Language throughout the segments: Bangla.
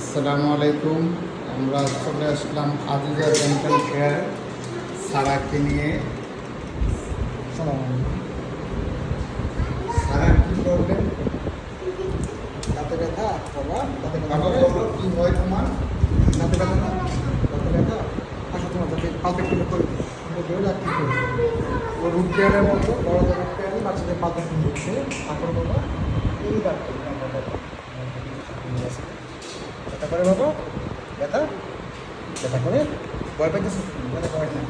আসসালামু আলাইকুম আমরা চলে আসলাম আজিজা ডেন্টাল কেয়ার সারাকে নিয়ে সারা কি করবেন দাঁতে ব্যথা দাঁতে ব্যথা কি হয় তোমার দাঁতে ব্যথা না দাঁতে ব্যথা আসো তোমার দাঁতে খুলে করে আমরা ধরে রাখি করে ও রুট কেয়ারের মতো বড়দের রুট কেয়ারে বাচ্চাদের পালকে খুলে দিচ্ছে তারপর বাবা এই দাঁতটা ব্যথা করে বাবা ব্যথা ব্যথা করে ভয় পাইতেছে ব্যথা করে না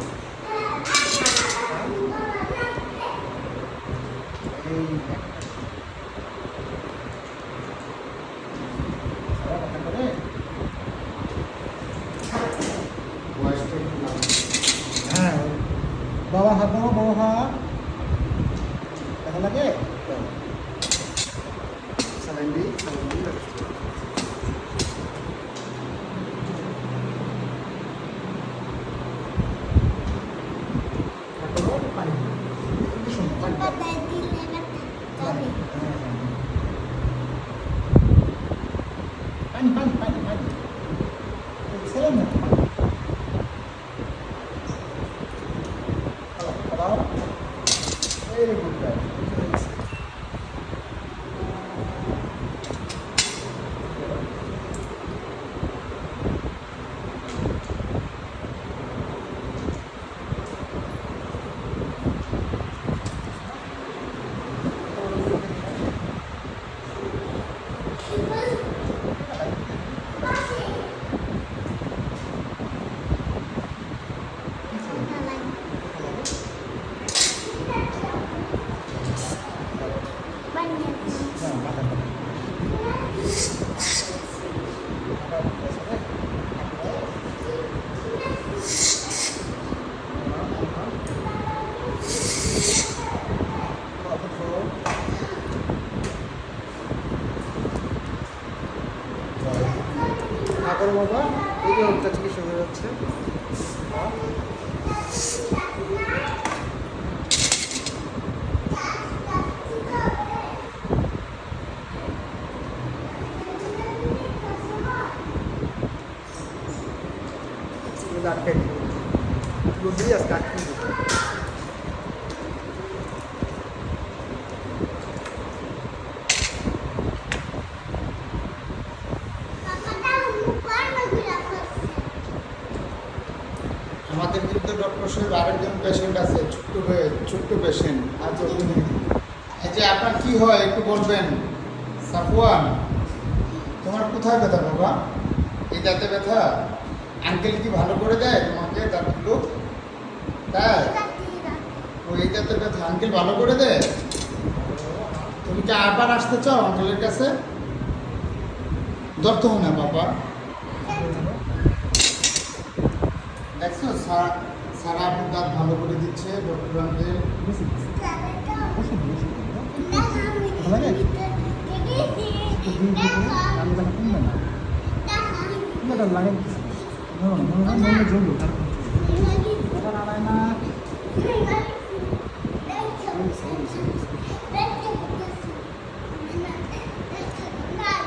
এই সারা ব্যথা করে বয়সটা একটু লাগবে। হ্যাঁ বাবা হাত বাবা বড় হাত দেখা লাগে সেভেন্টি সেভেন্টি পানি Very good guys. বাবা এই যে ওটা চিকিৎসা হয়ে যাচ্ছে। আটকে দিই এগুলো দিয়ে আমাদের ডক্টর সাহেব, আরেকজন পেশেন্ট আছে, ছোট্ট ছোট্ট পেশেন্ট আচ্ছা যে আপনার কি হয়, একটু বলবেন? সাফওয়ান, তোমার কোথায় ব্যথা বাবা? এই দাঁতে ব্যথা? আঙ্কেল কি ভালো করে দেয় তোমাকে দাঁতগুলো তাই? ও, এই দাঁতে ব্যথা আঙ্কেল ভালো করে দেয়? তুমি কি আবার আসতে চাও আঙ্কেলের কাছে? ধরতে হয় না বাবা। দেখছ, সারা সারা আপনার দাঁত ভালো করে দিচ্ছে ডক্টর আঙ্কেল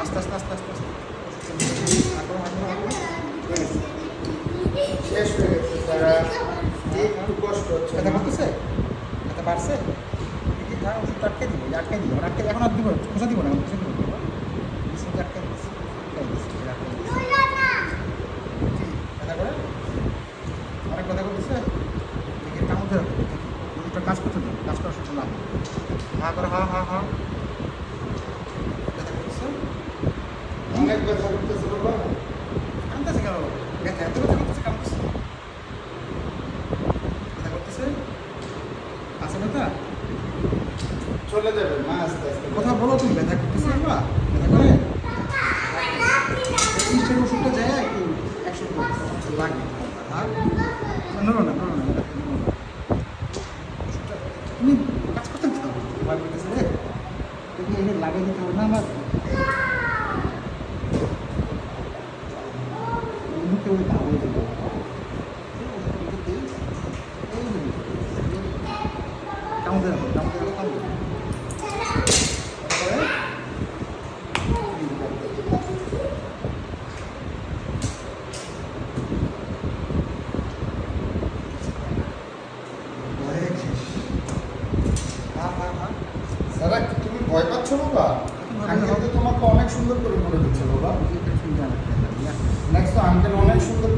আস্তে আস্তে আস্তে আস্তে। আস্তে শেষ হয়ে গেছে একটু কষ্ট হচ্ছে। ব্যথা করতেছে? ব্যথা কি হ্যাঁ ওষুধ আটকে দিব আটকে দিব। আটকে এখন আর দিব খোঁজা দিব না খোঁজা দিব ওষুধ আটকে দিচ্ছি ব্যথা করে? অনেক ব্যথা করতেছে? কামড় ধরে রাখো। ওষুধটা কাজ করতে দাও কাজ করার সুযোগ না। হা করে হা হা হা। ব্যথা করতেছে? অনেক ব্যথা করতেছে বাবা। কামতেছে কেন? ব্যথা এত ব্যথা করতেছে কামতেছে ব্যথা করতেছে আছে ব্যথা চলে যাবে মা আস্তে আস্তে কথা বলো তুমি ব্যথা করতেছে বা ব্যথা করে তিরিশের ওষুধটা যায় একটু একশো লাগে আর না না তুমি কাজ করতে রে তুমি এনে লাগিয়ে দিতে হবে না আমার এমনিতে ওই দাও ওই দেবো কামড়ে রাখো কামড়ে রাখো কামড়ে তারপরে বাবা আঙ্কেল তো তোমাকে অনেক সুন্দর করে করে দিচ্ছে বাবা এটা সুন্দর নেক্সট আঙ্কেল অনেক সুন্দর